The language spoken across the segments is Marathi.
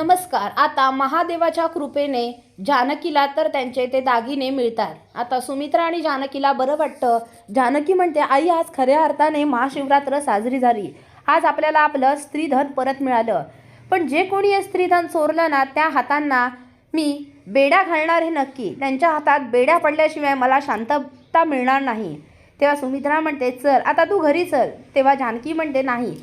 नमस्कार आता महादेवाच्या कृपेने जानकीला तर त्यांचे ते दागिने मिळतात. आता सुमित्रा आणि जानकीला बरं वाटतं. जानकी म्हणते आई आज खऱ्या अर्थाने महाशिवरात्र साजरी झाली. आज आपल्याला आपलं स्त्रीधन परत मिळालं. पण जे कोणी हे स्त्रीधन चोरलं ना त्या हातांना मी बेड्या घालणार हे नक्की. त्यांच्या हातात बेड्या पडल्याशिवाय मला शांतता मिळणार नाही. तेव्हा सुमित्रा म्हणते चल आता तू घरी चल. तेव्हा जानकी म्हणते नाही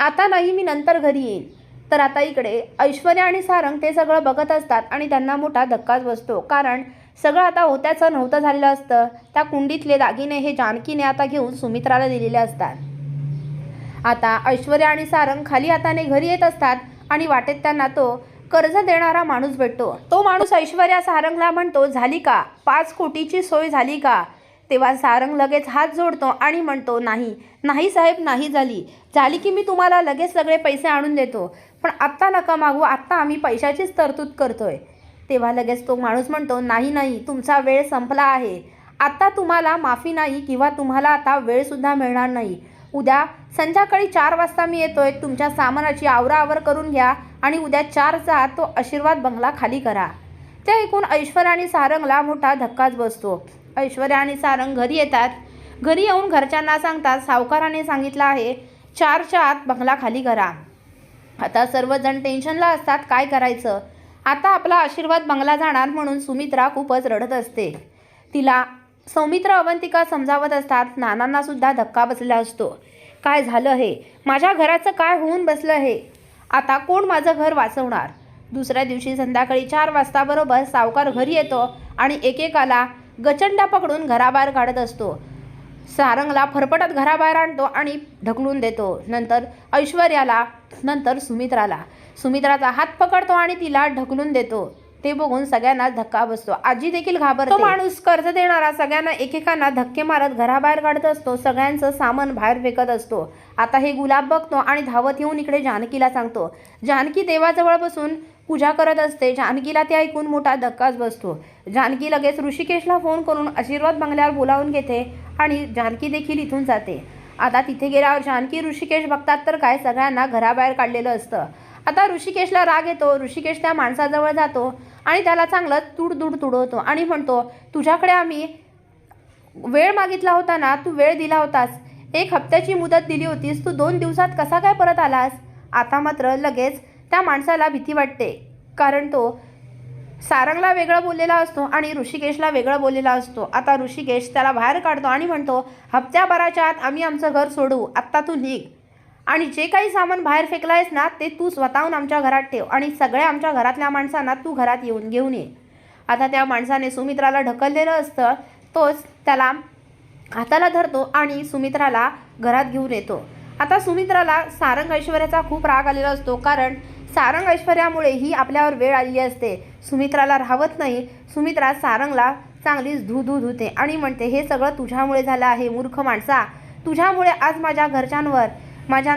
आता नाही मी नंतर घरी येईन. तर आता इकडे ऐश्वर्या आणि सारंग ते सगळं बघत असतात आणि त्यांना मोठा धक्काच बसतो. कारण सगळं आता होत्याचं नव्हतं झालेलं असतं. त्या कुंडीतले दागिने हे जानकीने आता घेऊन सुमित्राला दिलेले असतात. आता ऐश्वर्या आणि सारंग खाली हाताने घरी येत असतात आणि वाटेत त्यांना तो कर्ज देणारा माणूस भेटतो. तो माणूस ऐश्वर्या सारंगला म्हणतो झाली का? पाच कोटीची सोय झाली का? तेव्हा सारंग लगेच हात जोडतो आणि म्हणतो नाही नाही साहेब नाही झाली. झाली की मी तुम्हाला लगेच सगळे पैसे आणून देतो. पण आत्ता नका मागू आत्ता आम्ही पैशाचीच तरतूद करतोय. तेव्हा लगेच तो माणूस म्हणतो नाही नाही तुमचा वेळ संपला आहे. आत्ता तुम्हाला माफी नाही किंवा तुम्हाला आता वेळसुद्धा मिळणार नाही. उद्या संध्याकाळी चार वाजता मी येतोय. तुमच्या सामानाची आवराआवर करून घ्या आणि उद्या चारचा तो आशीर्वाद बंगला खाली करा. ते ऐकून ऐश्वर्या आणि सारंगला मोठा धक्काच बसतो. ऐश्वर्या आणि सारंग घरी येतात. घरी येऊन घरच्यांना सांगतात सावकाराने सांगितलं आहे चारच्या आत बंगला खाली करा. आता सर्वजण टेन्शनला असतात काय करायचं? आता आपला आशीर्वाद बंगला जाणार म्हणून सुमित्रा खूपच रडत असते. तिला सौमित्र अवंतिका समजावत असतात नानांना सुद्धा धक्का बसलेला असतो. काय झालं हे? माझ्या घराचं काय होऊन बसलं हे? आता कोण माझं घर वाचवणार? दुसऱ्या दिवशी संध्याकाळी चार वाजता बरोबर सावकार घरी येतो आणि एकेकाला गचंडा पकडून घराबाहेर काढत असतो. सारंगला फरफटत घराबाहेर आणतो आणि ढकलून देतो. नंतर ऐश्वर्याला नंतर सुमित्राला. सुमित्राचा हात पकडतो आणि तिला ढकलून देतो. ते बघून सगळ्यांना धक्का बसतो. आजी देखील घाबरतो. माणूस कर्ज देणारा सगळ्यांना एकेकांना धक्के मारत घराबाहेर काढत असतो. सगळ्यांचं सामान बाहेर फेकत असतो. आता हे गुलाब बघतो आणि धावत येऊन इकडे जानकीला सांगतो. जानकी देवाजवळ बसून पूजा करत असते. जानकीला ते ऐकून मोठा धक्काच बसतो. जानकी लगेच ऋषिकेशला फोन करून आशीर्वाद बंगल्यावर बोलावून घेते आणि जानकी देखील इथून जाते. आता तिथे गेल्यावर जानकी ऋषिकेश बघतात तर काय सगळ्यांना घराबाहेर काढलेलं असतं. आता ऋषिकेशला राग येतो. ऋषिकेश त्या माणसाजवळ जातो आणि त्याला चांगलं तुडदुड तुडवतो आणि म्हणतो तुझ्याकडे आम्ही वेळ मागितला होता ना? तू वेळ दिला होतास. एक हप्त्याची मुदत दिली होतीस. तू दोन दिवसात कसा काय परत आलास? आता मात्र लगेच त्या माणसाला भीती वाटते. कारण तो सारंगला वेगळं बोललेला असतो आणि ऋषिकेशला वेगळं बोललेला असतो. आता ऋषिकेश त्याला बाहेर काढतो आणि म्हणतो हप्त्याभराच्या आत आम्ही आमचं घर सोडू. आत्ता तू निघ. आणि जे काही सामान बाहेर फेकलं आहेस ना ते तू स्वतःहून आमच्या घरात ठेव आणि सगळ्या आमच्या घरातल्या माणसांना तू घरात येऊन घेऊन ये. आता त्या माणसाने सुमित्राला ढकललेलं असतं तोच त्याला हाताला धरतो आणि सुमित्राला घरात घेऊन येतो. आता सुमित्राला सारंग ऐश्वर्याचा खूप राग आलेला असतो कारण सारंग ऐश्वर्यामुळे ही आपल्यावर वेळ आलेली असते. सुमित्राला राहवत नाही. सुमित्रा सारंगला चांगलीच धू धू धुते आणि म्हणते हे सगळं तुझ्यामुळे झालं आहे मूर्ख माणसा. तुझ्यामुळे आज माझ्या घरच्यांवर माझ्या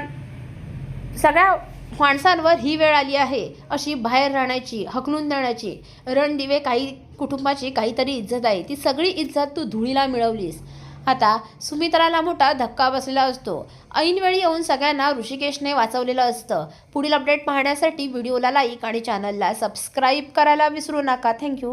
सगळ्या माणसांवर ही वेळ आली आहे. अशी बाहेर राहण्याची हकलून देण्याची रणदिवे काही कुटुंबाची काहीतरी इज्जत आहे. ती सगळी इज्जत तू धुळीला मिळवलीस. आता सुमित्राला मोठा धक्का बसलेला असतो. ऐनवेळी येऊन सगळ्यांना ऋषिकेशने वाचवलेलं असतं. पुढील अपडेट पाहण्यासाठी व्हिडिओला लाईक आणि चॅनलला सबस्क्राईब करायला विसरू नका. थँक्यू